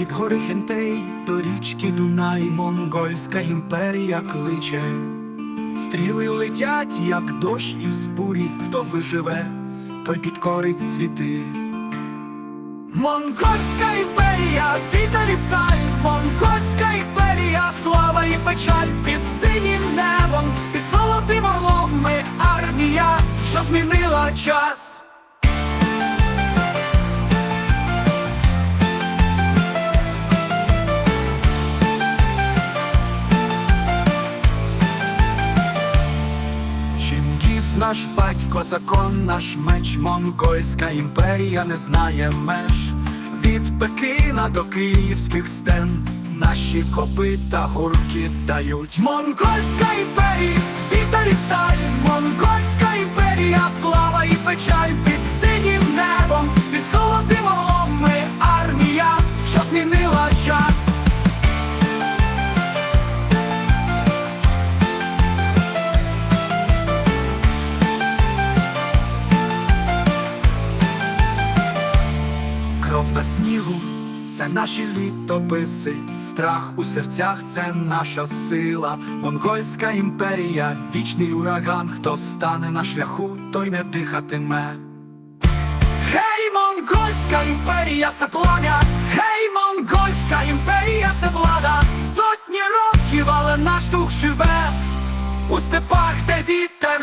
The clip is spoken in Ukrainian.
від гори Хентей до річки Дунай, монгольська імперія кличе. Стріли летять, як дощ із бурі, хто виживе, той підкорить світи. Монгольська імперія, вітер і сталь, монгольська імперія, слава і печаль під синім небом, під золотим орлом ми армія, що змінила час. Наш батько, закон наш меч, монгольська імперія не знає меж. Від Пекина до київських стен наші копита гурки дають. Монгольська імперія, вітер і сталь, монгольська імперія, слава і печаль Кров на снігу це наші літописи, страх у серцях це наша сила, монгольська імперія, вічний ураган, хто стане на шляху, той не дихатиме. Гей, монгольська імперія, це плам'я, гей, монгольська імперія, це влада, сотні років, але наш дух живе. У степах, де вітер